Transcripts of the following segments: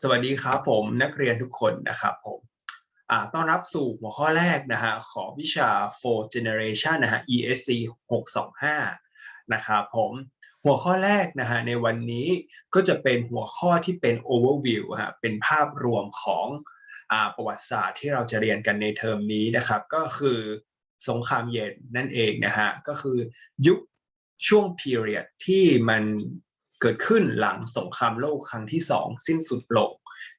สวัสดีครับผมนักเรียนทุกคนนะครับผมต้อนรับสู่หัวข้อแรกนะฮะของวิชา for generation นะฮะ ESC 625 นะครับผมหัวข้อแรกนะฮะในวันนี้ก็จะเป็นหัวข้อที่เป็น overview ฮะเป็นภาพรวมของอประวัติศาสตร์ที่เราจะเรียนกันในเทอมนี้นะครับ ก็คือสงครามเย็นนั่นเองนะฮะก็คือยุคช่วง period ที่มัน เกิดขึ้นหลังสงครามโลกครั้งที่สองสิ้นสุดลง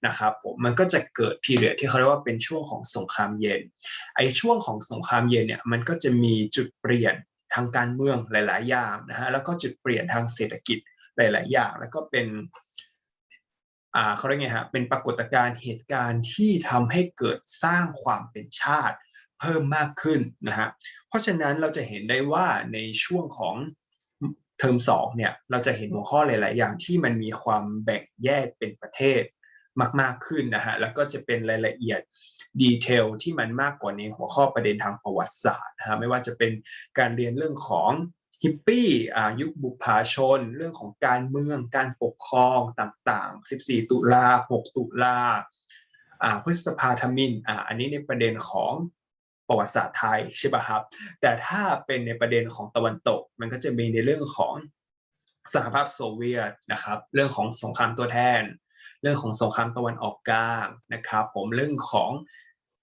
นะครับผมมันก็จะเกิด period ที่เขาเรียกว่าเป็นช่วงของสงครามเย็นไอ้ช่วงของสงครามเย็นเนี่ยมันก็จะมีจุดเปลี่ยนทางการเมืองหลาย ๆ อย่างนะฮะแล้วก็จุดเปลี่ยนทางเศรษฐกิจหลาย ๆ อย่าง แล้วก็เป็นอ่าเขาเรียกไงฮะเป็นปรากฏการณ์เหตุการณ์ที่ทำให้เกิดสร้างความเป็นชาติเพิ่มมากขึ้นนะฮะเพราะฉะนั้นเราจะเห็นได้ว่าในช่วงของ ทอมสองเนี่ยเราจะเห็นหัวข้อหลาย ๆ อย่างที่มันมีความแบ่งแยกเป็นประเทศมาก ๆ ขึ้นนะฮะแล้วก็จะเป็นรายละเอียดดีเทลที่มันมากกว่าในหัวข้อประเด็นทางประวัติศาสตร์นะฮะไม่ว่าจะเป็นการเรียนเรื่องของฮิปปี้อายุคบุพาชน เรื่องของการเมืองการปกครองต่าง ๆ 14 ตุลา 6 ตุลาอ่าพฤษภาธมินอ่าอันนี้ในประเด็นของ ประวัติศาสตร์ไทยใช่ป่ะครับ แต่ถ้าเป็นในประเด็นของตะวันตก มันก็จะมีในเรื่องของสหภาพโซเวียตนะครับ เรื่องของสงครามตัวแทน เรื่องของสงครามตะวันออกกลางนะครับ ผมเรื่องของ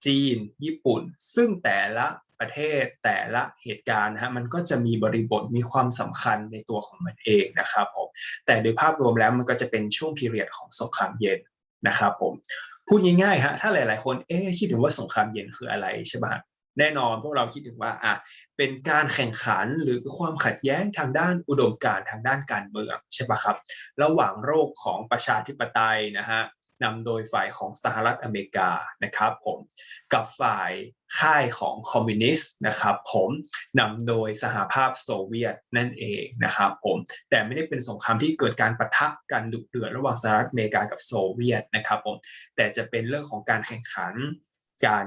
จีน ญี่ปุ่น ซึ่งแต่ละประเทศแต่ละเหตุการณ์นะฮะมันก็จะมีบริบทมีความสำคัญในตัวของมันเองนะครับผมแต่โดยภาพรวมแล้วมันก็จะเป็นช่วงพีเรียดของสงครามเย็นนะครับผมพูดง่ายๆฮะถ้าหลาย ๆ คนเอ๊ะคิดถึงว่าสงครามเย็นคืออะไรใช่ไหม แน่นอนพวกเราคิดถึงว่าอะเป็นการแข่งขันหรือความขัดแย้งทางด้านอุดมการทางด้านการเมืองใช่ปะครับ ระหว่างโรคของประชาธิปไตยนะฮะนำโดยฝ่ายของสหรัฐอเมริกานะครับผมกับฝ่ายค่ายของคอมมิวนิสต์นะครับผมนำโดยสหภาพโซเวียตนั่นเองนะครับผมแต่ไม่ได้เป็นสงครามที่เกิดการปะทะกันดุเดือดระหว่างสหรัฐอเมริกากับโซเวียตนะครับผมแต่จะเป็นเรื่องของการแข่งขันการ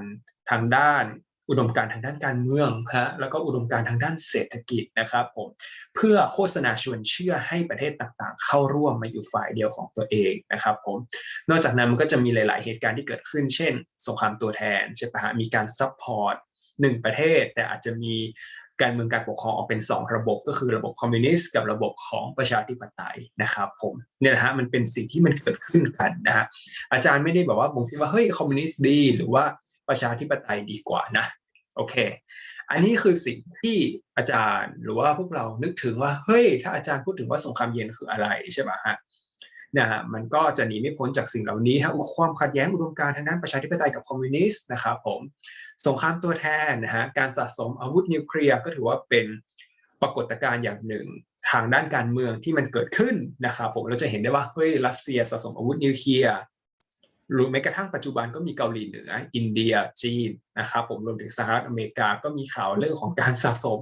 ทางด้าน อุดมการทางด้านการเมืองฮะแล้วก็อุดมการทางด้านเศรษฐกิจนะครับผมเพื่อโฆษณาชวนเชื่อให้ประเทศต่างๆ เข้าร่วมมาอยู่ฝ่ายเดียวของตัวเองนะครับผมนอกจากนั้นมันก็จะมีหลาย ๆ เหตุการณ์ที่เกิดขึ้น เช่น สงครามตัวแทนใช่ปะฮะมีการซัพพอร์ตหนึ่งประเทศ แต่อาจจะมีการเมืองการปกครองออกเป็น 2 ระบบ ก็คือระบบคอมมิวนิสต์กับระบบของประชาธิปไตยนะครับผมเนี่ยนะฮะมันเป็นสิ่งที่มันเกิดขึ้นกันนะฮะอาจารย์ไม่ได้บอกว่าผมคิดว่าเฮ้ยคอมมิวนิสต์ดี หรือว่า ประชาธิปไตยดีกว่านะโอเค อันนี้คือสิ่งที่อาจารย์หรือว่าพวกเรานึกถึงว่าเฮ้ยถ้าอาจารย์พูดถึงว่าสงครามเย็นคืออะไรใช่ไหมฮะนะฮะมันก็จะหนีไม่พ้นจากสิ่งเหล่านี้ฮะความขัดแย้งอุดมการณ์ทางด้านประชาธิปไตยกับคอมมิวนิสต์นะครับผมสงครามตัวแทนนะฮะการสะสมอาวุธนิวเคลียร์ก็ถือว่าเป็นปรากฏการณ์อย่างหนึ่งทางด้านการเมืองที่มันเกิดขึ้นนะครับผมเราจะเห็นได้ว่าเฮ้ยรัสเซียสะสมอาวุธนิวเคลียร์ รวมแม้กระทั่งปัจจุบันก็มีเกาหลีเหนือ อินเดียจีนนะครับผมรวมถึงสหรัฐอเมริกาก็มีข่าวเรื่องของการสะสม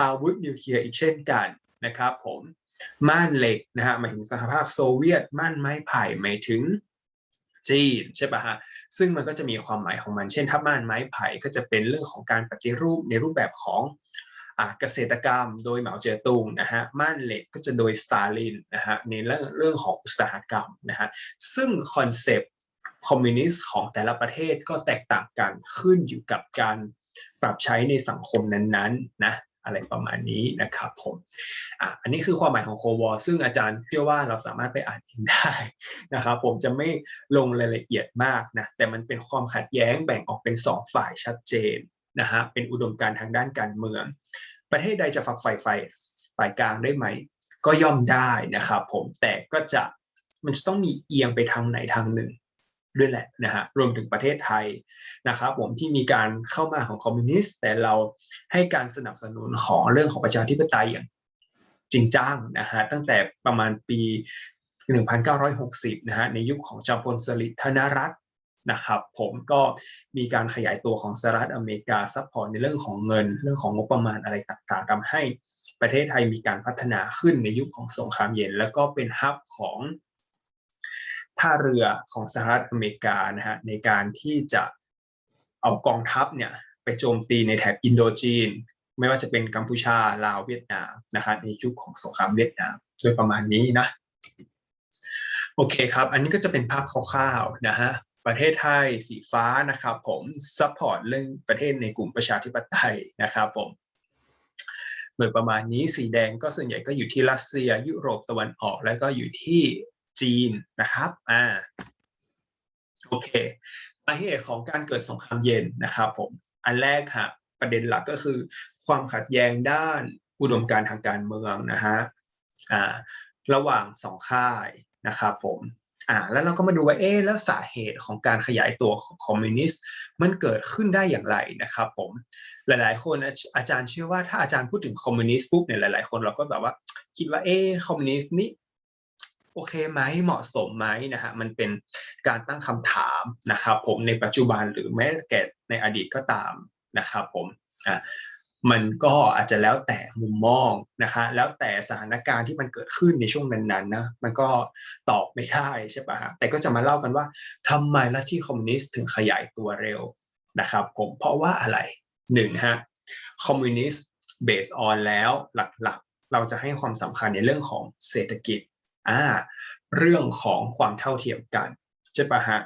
อาวุธนิวเคลียร์อีกเช่นกันนะครับผมม่านเหล็กนะฮะหมายถึงสหภาพโซเวียตม่านไม้ไผ่หมายถึงจีนใช่ปะฮะซึ่งมันก็จะมีความหมายของมันเช่น ถ้าม่านไม้ไผ่ก็จะเป็นเรื่องของการปฏิรูปในรูปแบบของเกษตรกรรมโดยเหมาเจ๋อตุงนะฮะม่านเหล็กก็จะโดยสตาลินนะฮะในเรื่องเรื่องของอุตสาหกรรมนะฮะซึ่งคอนเซปต์ คอมมิวนิสต์ของแต่ละประเทศก็แตกต่างกันขึ้นอยู่กับการปรับใช้ในสังคมนั้นๆนะอะไรประมาณนี้นะครับผมอะอันนี้คือความหมายของโควอซึ่งอาจารย์เชื่อว่าเราสามารถไปอ่านเองได้นะครับ ผมจะไม่ลงรายละเอียดมากนะแต่มันเป็นความขัดแย้งแบ่งออกเป็น 2 ฝ่ายชัดเจนนะฮะเป็นอุดมการณ์ทางด้านการเมือง ประเทศใดจะฝักใฝ่ฝ่ายฝ่ายกลางได้ไหม ก็ย่อมได้นะครับผมแต่ก็จะมันจะต้องมีเอียงไปทางไหนทางหนึ่ง ด้วยแหละนะฮะรวมถึงประเทศไทยนะครับผมที่มีการเข้ามาของคอมมิวนิสต์ แต่เราให้การสนับสนุนของเรื่องของประชาธิปไตยอย่างจริงจังนะฮะตั้งแต่ประมาณปี 1960นะฮะในยุคของจอมพลสฤษดิ์ธนรัตน์นะครับผมก็มีการขยายตัวของสหรัฐอเมริกาซัพพอร์ตในเรื่องของเงิน เรื่องของงบประมาณอะไรต่างๆทำให้ประเทศไทยมีการพัฒนาขึ้นในยุคของสงครามเย็น แล้วก็เป็นฮับของ ท่าเรือของสหรัฐอเมริกานะฮะในการที่จะเอากองทัพเนี่ยไปโจมตีในแถบอินโดจีน ไม่ว่าจะเป็นกัมพูชาลาวเวียดนามนะครับในยุคของสงครามเวียดนามโดยประมาณนี้นะโอเคครับ อันนี้ก็จะเป็นภาพคร่าวๆนะฮะประเทศไทยสีฟ้านะครับผมซัพพอร์ตเรื่องประเทศในกลุ่มประชาธิปไตยนะครับผมโดยประมาณนี้สีแดงก็ส่วนใหญ่ก็อยู่ที่รัสเซีย ยุโรปตะวันออก แล้วก็อยู่ที่ จีนนะครับอ่าโอเคสาเหตุของการเกิดสงครามเย็นนะครับผมอันแรกค่ะประเด็นหลักก็คือ ความขัดแย้งด้านอุดมการทางการเมืองนะฮะอ่าระหว่างสองค่ายนะครับผมอ่าแล้วเราก็มาดูว่าเอ๊แล้วสาเหตุของการขยายตัวของคอมมิวนิสต์มันเกิดขึ้นได้อย่างไรนะครับผมหลายๆ คนอาจารย์เชื่อว่าถ้าอาจารย์พูดถึงคอมมิวนิสต์ปุ๊บเนี่ยหลายๆ คนเราก็แบบว่าคิดว่าเอ๊คอมมิวนิสต์นี่ โอเคไหมเหมาะสมไหมนะฮะมันเป็นการตั้งคำถามนะครับ ผมในปัจจุบันหรือแม้แต่ในอดีตก็ตามนะครับผมอ่ามันก็อาจจะแล้วแต่มุมมองนะคะแล้วแต่สถานการณ์ที่มันเกิดขึ้นในช่วงนั้นๆนะมันก็ตอบไม่ได้ใช่ปะฮะแต่ก็จะมาเล่ากันว่าทำไมลัทธิคอมมิวนิสต์ถึงขยายตัวเร็วนะครับผมเพราะว่าอะไรหนึ่งฮะคอมมิวนิสต์เบสออนแล้วหลักๆ เราจะให้ความสำคัญในเรื่องของเศรษฐกิจ อ่าเรื่องของความเท่าเทียมกันใช่ปะฮะ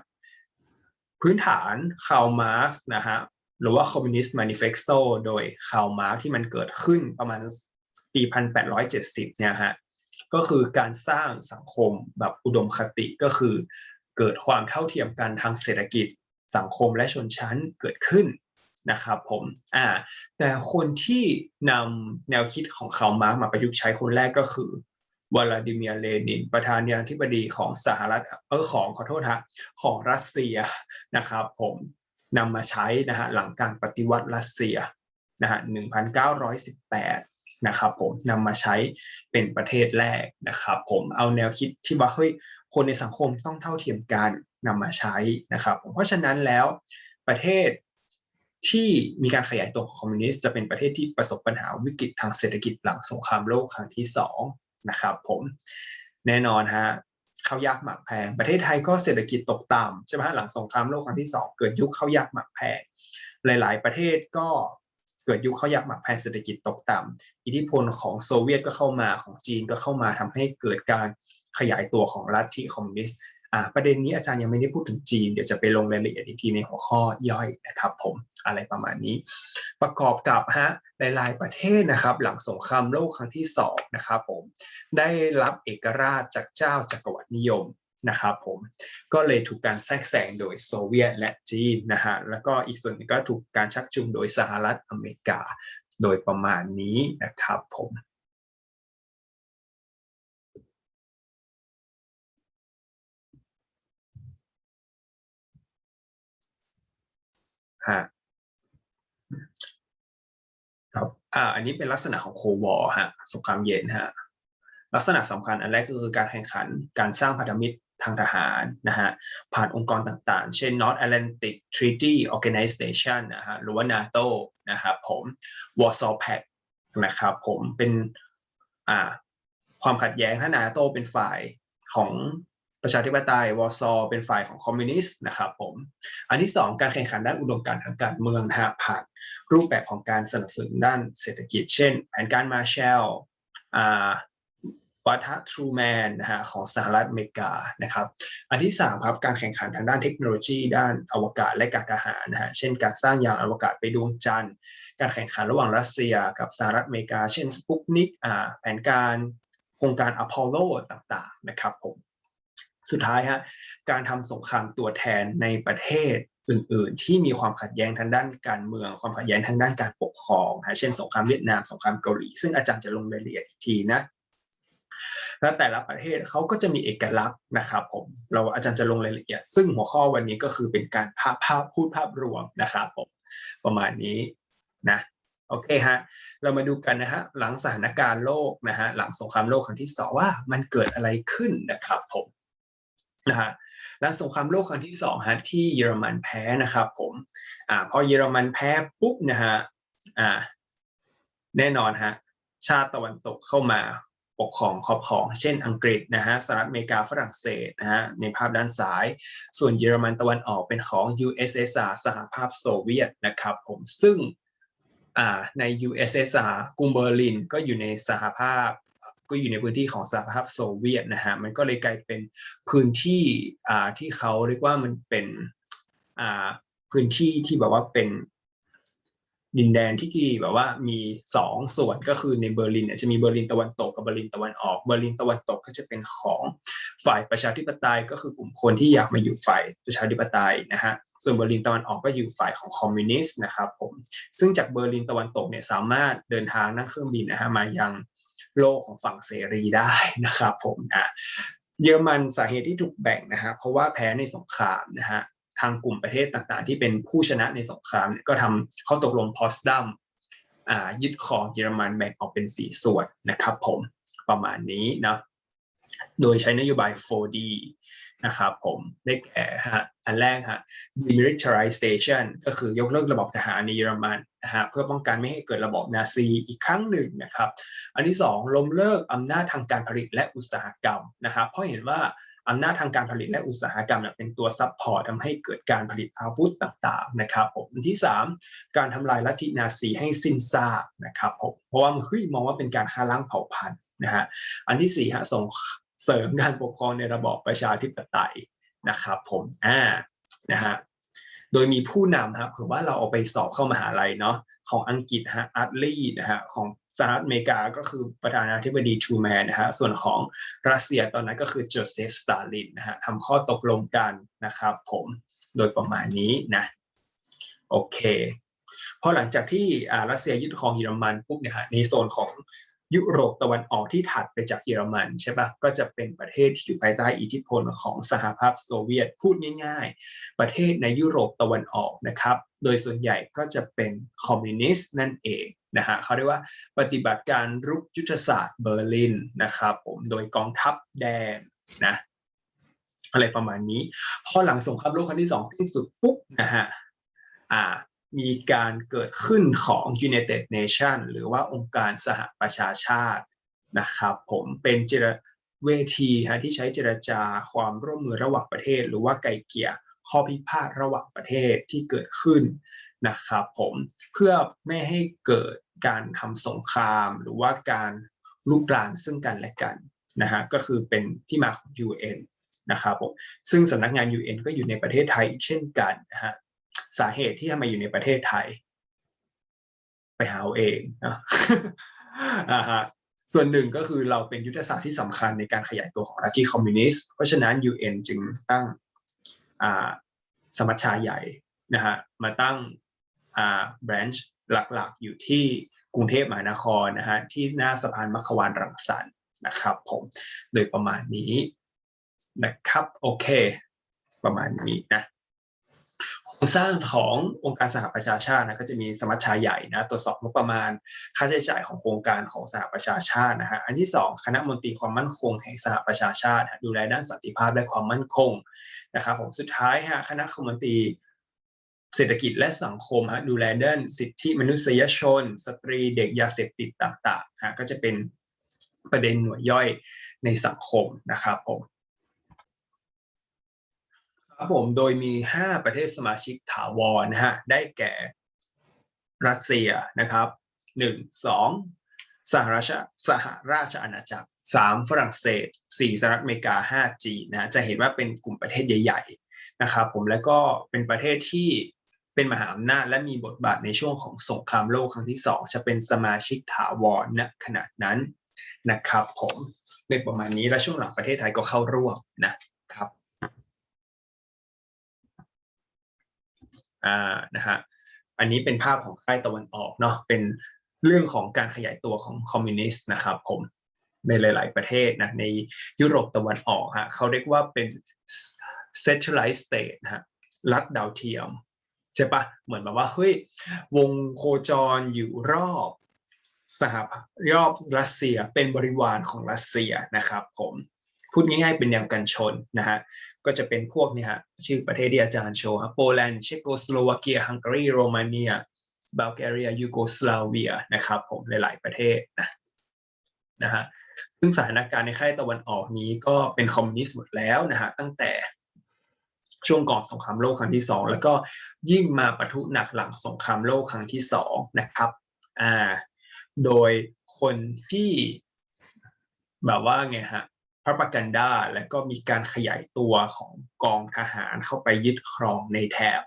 พื้นฐานคาร์ลมาร์กนะฮะหรือว่า Communist Manifesto โดยคาร์ลมาร์กที่มันเกิดขึ้นประมาณปี 1870 เนี่ยฮะก็คือการสร้างสังคมแบบอุดมคติก็คือ เกิดความเท่าเทียมกันทางเศรษฐกิจสังคมและชนชั้นเกิดขึ้นนะครับผมอ่าแต่คนที่นำแนวคิดของคาร์ลมาร์กมาประยุกต์ใช้คนแรกก็คือ วลาดิเมียร์เลนิน ประธานาธิบดีของสหรัฐเออของขอโทษฮะของรัสเซียนะครับผมนำมาใช้นะฮะหลังการปฏิวัติรัสเซียนะฮะ1918นะครับผมนำมาใช้เป็นประเทศแรกนะครับผมเอาแนวคิดที่ว่าเฮ้ยคนในสังคมต้องเท่าเทียมกันนำมาใช้นะครับผมเพราะฉะนั้นแล้วประเทศที่มีการขยายตัวของคอมมิวนิสต์จะเป็นประเทศที่ประสบปัญหาวิกฤตทางเศรษฐกิจหลังสงครามโลกครั้งที่สอง นะครับผมแน่นอนฮะข้าวยากหมากแพง ประเทศไทยก็เศรษฐกิจตกต่ำใช่ไหมฮะหลังสงครามโลกครั้งที่สองเกิดยุคข้าวยากหมากแพง หลาย ๆ ประเทศก็เกิดยุคข้าวยากหมากแพงเศรษฐกิจตกต่ำอิทธิพลของโซเวียตก็เข้ามาของจีนก็เข้ามาทำให้เกิดการขยายตัวของลัทธิคอมมิวนิสต์ ประเด็นนี้อาจารย์ยังไม่ได้พูดถึงจีน เดี๋ยวจะไปลงรายละเอียดอีกทีในหัวข้อย่อยนะครับผมอะไรประมาณนี้ ประกอบกับฮะหลาย ๆ ประเทศนะครับ หลังสงครามโลกครั้งที่สองนะครับผมได้รับเอกราชจากเจ้าจักรวรรดินิยมนะครับผมก็เลยถูกการแทรกแซงโดยโซเวียตและจีนนะฮะแล้วก็อีกส่วนนึงก็ถูกการชักจูงโดยสหรัฐอเมริกา โดยประมาณนี้นะครับผม ฮะครับอ่าอันนี้เป็นลักษณะของโควอร์ฮะสงครามเย็นฮะลักษณะสำคัญอันแรกก็คือการแข่งขันการสร้างพันธมิตรทางทหารนะฮะผ่านองค์กรต่างๆ เช่น North Atlantic Treaty Organization นะฮะหรือว่า NATO นะครับผม Warsaw Pact นะครับผมเป็นอ่าความขัดแย้งถ้า NATO เป็นฝ่ายของ ประชาธิปไตยวอร์ซอเป็นฝ่ายของคอมมิวนิสต์นะครับผม อันที่ 2 การแข่งขันด้านอุดมการณ์ทางการเมืองนะฮะผ่านรูปแบบของการสนับสนุนด้านเศรษฐกิจ เช่น แผนการมาแชลวัฒทรูแมนนะฮะของสหรัฐอเมริกานะครับ อันที่3ครับการแข่งขันทางด้านเทคโนโลยี ด้านอวกาศและการทหารนะฮะเช่น การสร้างยานอวกาศไปดวงจันทร์ การแข่งขันระหว่างรัสเซียกับสหรัฐอเมริกา เช่นสปุกนิกอ่าแผนการโครงการอพอลโลต่างๆนะครับผม สุดท้ายฮะการทำสงครามตัวแทนในประเทศอื่น ๆ ที่มีความขัดแย้งทางด้านการเมือง ความขัดแย้งทางด้านการปกครองฮะเช่นสงครามเวียดนามสงครามเกาหลี ซึ่งอาจารย์จะลงรายละเอียดอีกทีนะแล้วแต่ละประเทศเขาก็จะมีเอกลักษณ์นะครับผมเราอาจารย์จะลงรายละเอียด ซึ่งหัวข้อวันนี้ก็คือเป็นการภาพภาพพูดภาพรวมนะครับผมประมาณนี้นะโอเคฮะเรามาดูกันนะฮะหลังสถานการณ์โลกนะฮะหลังสงครามโลกครั้งที่สองว่ามันเกิดอะไรขึ้นนะครับผม นะฮะหลังสงครามโลกครั้งที่สองฮะที่เยอรมันแพ้นะครับผมอ่าพอเยอรมันแพ้ปุ๊บนะฮะอ่าแน่นอนฮะชาติตะวันตกเข้ามาปกครองครอบครอง เช่นอังกฤษนะฮะสหรัฐอเมริกาฝรั่งเศสนะฮะในภาพด้านซ้าย ส่วนเยอรมันตะวันออกเป็นของ USSR สหภาพโซเวียตนะครับผมซึ่งอ่าใน USSR กรุงเบอร์ลินก็อยู่ในสหภาพ ก็อยู่ในพื้นที่ของสหภาพโซเวียตนะฮะมันก็เลยกลายเป็นพื้นที่อ่าที่เขาเรียกว่ามันเป็นอ่าพื้นที่ที่แบบว่าเป็นดินแดนที่แบบว่ามีสองส่วนก็คือในเบอร์ลินเนี่ยจะมีเบอร์ลินตะวันตกกับเบอร์ลินตะวันออกเบอร์ลินตะวันตกก็จะเป็นของฝ่ายประชาธิปไตยก็คือกลุ่มคนที่อยากมาอยู่ฝ่ายประชาธิปไตยนะฮะส่วนเบอร์ลินตะวันออกก็อยู่ฝ่ายของคอมมิวนิสต์นะครับผมซึ่งจากเบอร์ลินตะวันตกเนี่ยสามารถเดินทางนั่งเครื่องบินนะฮะมายัง โลกของฝั่งเสรีได้นะครับผมอะเยอรมันสาเหตุที่ถูกแบ่งนะฮะเพราะว่าแพ้ในสงครามนะฮะทางกลุ่มประเทศต่างๆ ที่เป็นผู้ชนะในสงครามเนี่ยก็ทำข้อตกลงพอสดัมยึดครองเยอรมันแบ่งออกเป็นสีส่วนนะครับผมประมาณนี้นะโดยใช้นโยบาย 4D นะครับผมได้แก่ฮะอันแรกฮะ demilitarization ก็คือยกเลิกระบบทหารในเยอรมันนะฮะเพื่อป้องกันไม่ให้เกิดระบบนาซีอีกครั้งหนึ่งนะครับ อันที่สองล้มเลิกอำนาจทางการผลิตและอุตสาหกรรมนะครับเพราะเห็นว่าอำนาจทางการผลิตและอุตสาหกรรมเป็นตัวซับพอร์ตทำให้เกิดการผลิตอาวุธต่างๆนะครับผมอันที่ 3 การทำลายลัทธินาซีให้สิ้นซากนะครับผมเพราะว่าเฮ้ยมองว่าเป็นการฆ่าล้างเผ่าพันธุ์นะฮะอันที่4ฮะส่ง เสริมการปกครองในระบอบประชาธิปไตยนะครับผมอ่านะฮะโดยมีผู้นำครับคือว่าเราเอาไปสอบเข้ามหาลัยเนาะของอังกฤษฮะอาร์ตลีนะฮะของสหรัฐอเมริกาก็คือประธานาธิบดีทรูแมนนะฮะส่วนของรัสเซียตอนนั้นก็คือโจเซฟสตาลินนะฮะทำข้อตกลงกันนะครับผมโดยประมาณนี้นะโอเคพอหลังจากที่รัสเซียยึดครองเยอรมันปุ๊บเนี่ยฮะในโซนของ ยุโรปตะวันออกที่ถัดไปจากเยอรมันใช่ปะก็จะเป็นประเทศที่อยู่ภายใต้อิทธิพลของสหภาพโซเวียตพูดง่ายๆ ประเทศในยุโรปตะวันออกนะครับ โดยส่วนใหญ่ก็จะเป็นคอมมิวนิสต์นั่นเองนะฮะเขาเรียกว่าปฏิบัติการรุกยุทธศาสตร์เบอร์ลินนะครับผมโดยกองทัพแดงนะอะไรประมาณนี้ พอหลังสงครามโลกครั้งที่สองสิ้นสุดปุ๊บนะฮะอ่า มีการเกิดขึ้นของ United Nation หรือว่าองค์การสหประชาชาตินะครับผมเป็นเจรเวทีฮะที่ใช้เจรจาความร่วมมือระหว่างประเทศ หรือว่าไกลเกลี่ยข้อพิพาทระหว่างประเทศที่เกิดขึ้นนะครับผมเพื่อไม่ให้เกิดการทำสงคราม หรือว่าการลุกลานซึ่งกันและกันนะฮะก็คือเป็นที่มาของ UN นะครับผมซึ่งสำนักงาน UN ก็อยู่ในประเทศไทยอีกเช่นกันนะฮะ สาเหตุที่ทำไมอยู่ในประเทศไทย ไปหาเอาเองนะอ่าฮะส่วนหนึ่งก็คือเราเป็นยุทธศาสตร์ที่สำคัญในการขยายตัวของรัฐคอมมิวนิสต์เพราะฉะนั้น UN จึงตั้งสมัชชาใหญ่นะฮะมาตั้งแบรนช์หลักๆ อยู่ที่กรุงเทพมหานครนะฮะที่หน้าสะพานมัควานรังสรรค์นะครับผมโดยประมาณนี้นะครับ โอเค ประมาณนี้นะ รงสร้างขององค์การสหประชาชาตินะก็จะมีสมัชชาใหญ่นะตรวจสอบงบประมาณ ค่าใช้จ่ายของโครงการของสหประชาชาตินะฮะอันที่สองคณะมนตรีความมั่นคงแห่งสหประชาชาติ ดูแลด้านสันติภาพและความมั่นคงนะครับผมสุดท้ายฮะคณะคมนตรีเศรษฐกิจและสังคมฮะดูแลด้านสิทธิมนุษยชน สตรีเด็กยาเสพติดต่างๆฮะก็จะเป็นประเด็นหน่วยย่อยในสังคมนะครับผม ครับผมโดยมี 5 ประเทศสมาชิกถาวรนะฮะได้แก่รัสเซียนะครับ1 2สหราชสหราชอาณาจักร 3 ฝรั่งเศส 4สหรัฐอเมริกา 5 จีนนะจะเห็นว่าเป็นกลุ่มประเทศใหญ่ๆนะครับผมแล้วก็เป็นประเทศที่เป็นมหาอำนาจและมีบทบาทในช่วงของสงครามโลกครั้งที่ 2 จะเป็นสมาชิกถาวรณขณะนั้นนะครับผมในประมาณนี้และช่วงหลังประเทศไทยก็เข้าร่วมนะครับ อ่านะฮะอันนี้เป็นภาพของใต้ตะวันออกเนาะเป็นเรื่องของการขยายตัวของคอมมิวนิสต์นะครับผมในหลาย ๆ ประเทศนะในยุโรปตะวันออกฮะเขาเรียกว่าเป็น satellite state นะฮะรัฐดาวเทียมใช่ปะเหมือนแบบว่าเฮ้ยวงโคจรอยู่รอบสหรอบรัสเซียเป็นบริวารของรัสเซียนะครับผม พูดง่ายๆเป็นแนวกันชนนะฮะก็จะเป็นพวกนี่ฮะชื่อประเทศที่อาจารย์โชว์ครับโปแลนด์เชโกสโลวาเกียฮังการีโรมาเนียบัลแกเรียยูโกสลาเวียนะครับผมหลายๆประเทศนะนะฮะซึ่งสถานการณ์ในค่ายตะวันออกนี้ก็เป็นคอมมิวนิสต์หมดแล้วนะฮะตั้งแต่ช่วงก่อนสงครามโลกครั้งที่สองแล้วก็ยิ่งมาปะทุหนักหลังสงครามโลกครั้งที่สองนะครับอ่าโดยคนที่แบบว่าไงฮะ พระประกันดาและก็มีการขยายตัวของกองทหารเข้าไปยึดครองในแถบ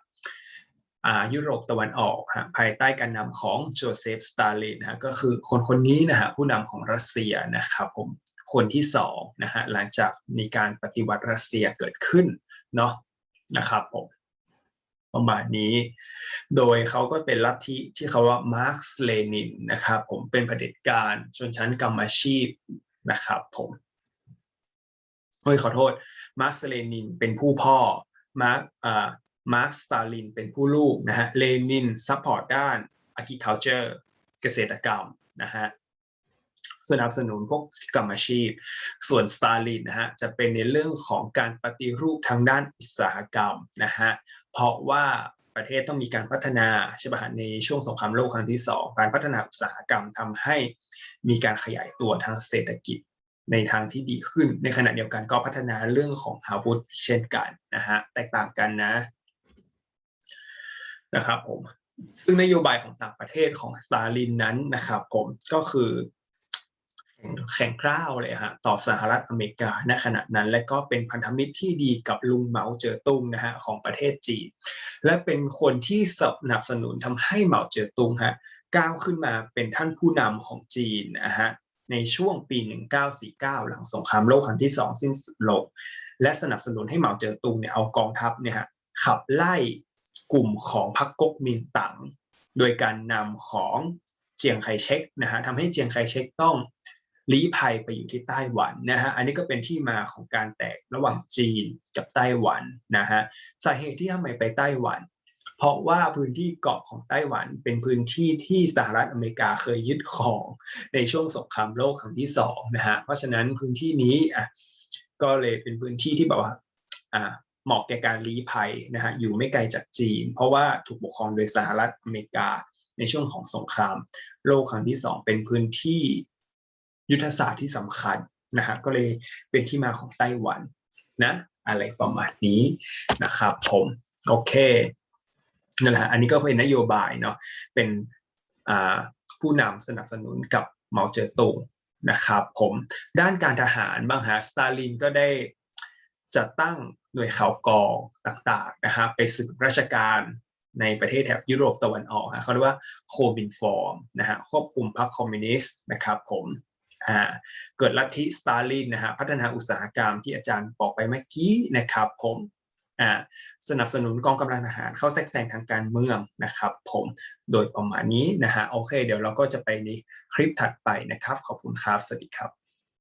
ยุโรปตะวันออกฮะภายใต้การนำของโจเซฟสตาลินฮะก็คือคนคนนี้นะฮะผู้นำของรัสเซียนะครับผมคนที่สองนะฮะหลังจากมีการปฏิวัติรัสเซียเกิดขึ้นเนาะนะครับผมประมาณนี้ โดยเขาก็เป็นลัทธิที่เขาว่ามาร์กส์เลนินนะครับผมเป็นเผด็จการชนชั้นกรรมอาชีพนะครับผม เฮ้ยขอโทษ มาร์กเลนินเป็นผู้พ่อ มาร์กอ่ามาร์กสตาลินเป็นผู้ลูกนะฮะ เลนินซัพพอร์ตด้าน agriculture เกษตรกรรมนะฮะสนับสนุนพวกกรรมอาชีพ ส่วนสตาลินนะฮะจะเป็นในเรื่องของการปฏิรูปทางด้านอุตสาหกรรมนะฮะ เพราะว่าประเทศต้องมีการพัฒนาใช่ป่ะในช่วงสงครามโลกครั้งที่สองการพัฒนาอุตสาหกรรมทำให้มีการขยายตัวทางเศรษฐกิจ ในทางที่ดีขึ้น ในขณะเดียวกันก็พัฒนาเรื่องของอาวุธเช่นกันนะฮะแตกต่างกันนะนะครับผมซึ่งนโยบายของต่างประเทศของสตาลินนั้นนะครับผมก็คือแข่งกล้าวเลยฮะต่อสหรัฐอเมริกาในขณะนั้น และก็เป็นพันธมิตรที่ดีกับลุงเหมาเจ๋อตุงนะฮะของประเทศจีนและเป็นคนที่สนับสนุนทำให้เหมาเจ๋อตุงฮะก้าวขึ้นมาเป็นท่านผู้นำของจีนนะฮะ ในช่วงปี 1949 หลังสงครามโลกครั้งที่สองสิ้นสุดลง และสนับสนุนให้เหมาเจ๋อตุงเนี่ยเอากองทัพเนี่ยฮะขับไล่กลุ่มของพรรคก๊กมินตั๋งโดยการนำของเจียงไคเชกนะฮะทำให้เจียงไคเชกต้องลี้ภัยไปอยู่ที่ไต้หวันนะฮะ อันนี้ก็เป็นที่มาของการแตกระหว่างจีนกับไต้หวันนะฮะ สาเหตุที่ทำไมไปไต้หวัน เพราะว่าพื้นที่เกาะของไต้หวันเป็นพื้นที่ที่สหรัฐอเมริกาเคยยึดครองในช่วงสงครามโลกครั้งที่สองนะฮะเพราะฉะนั้นพื้นที่นี้อะก็เลยเป็นพื้นที่ที่แบบว่าอ่าเหมาะแก่การลี้ภัยนะฮะอยู่ไม่ไกลจากจีน เพราะว่าถูกปกครองโดยสหรัฐอเมริกาในช่วงของสงคราม โลกครั้งที่สองเป็นพื้นที่ยุทธศาสตร์ที่สำคัญนะฮะก็เลยเป็นที่มาของไต้หวันนะอะไรประมาณนี้นะครับผมโอเค นั่นแหละอันนี้ก็เป็นนโยบายเนาะเป็นผู้นำสนับสนุนกับเหมาเจ๋อตงนะครับผมด้านการทหารบางฮะสตาลินก็ได้จัดตั้งหน่วยข่าวกองต่างๆนะฮะไปสืบราชการในประเทศแถบยุโรปตะวันออกเขาเรียกว่าโคบินฟอร์มนะฮะควบคุมพรรคคอมมิวนิสต์นะครับผมเกิดลัทธิสตาลินนะฮะพัฒนาอุตสาหกรรมที่อาจารย์บอกไปเมื่อกี้นะครับผม สนับสนุนกองกำลังทหารเข้าแทรกแซงทางการเมืองนะครับผมโดยประมาณนี้นะฮะโอเค เดี๋ยวเราก็จะไปในคลิปถัดไปนะครับ ขอบคุณครับ สวัสดีครับ